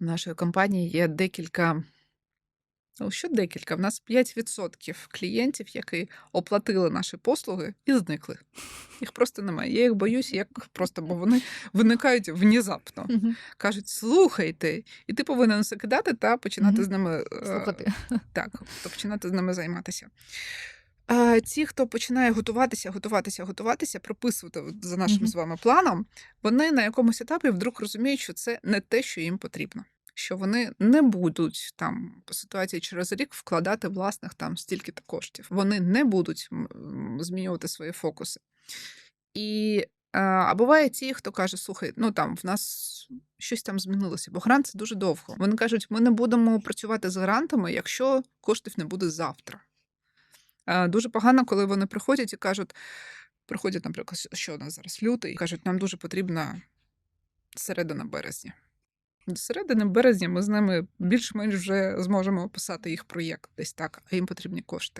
В нашої компанії є декілька. Ну, що декілька? В нас 5% клієнтів, які оплатили наші послуги і зникли. Їх просто немає. Я їх боюсь, як просто, бо вони виникають внезапно. Кажуть, слухайте, і ти повинен все кидати та починати з ними е, Слухати. так, то починати з ними займатися. А ті, хто починає готуватися, готуватися, готуватися, прописувати за нашим Мгм. з вами планом, вони на якомусь етапі вдруг розуміють, що це не те, що їм потрібно. Що вони не будуть там по ситуації через рік вкладати власних там стільки-то коштів. Вони не будуть змінювати свої фокуси. І а, а буває ті, хто каже: слухай, ну там в нас щось там змінилося, бо грант це дуже довго. Вони кажуть, ми не будемо працювати з грантами, якщо коштів не буде завтра. Е, Дуже погано, коли вони приходять і кажуть, приходять, наприклад, що у нас зараз лютий, і кажуть, нам дуже потрібна середина березня. До середини березня ми з ними більш-менш вже зможемо описати їх проєкт десь так, а їм потрібні кошти.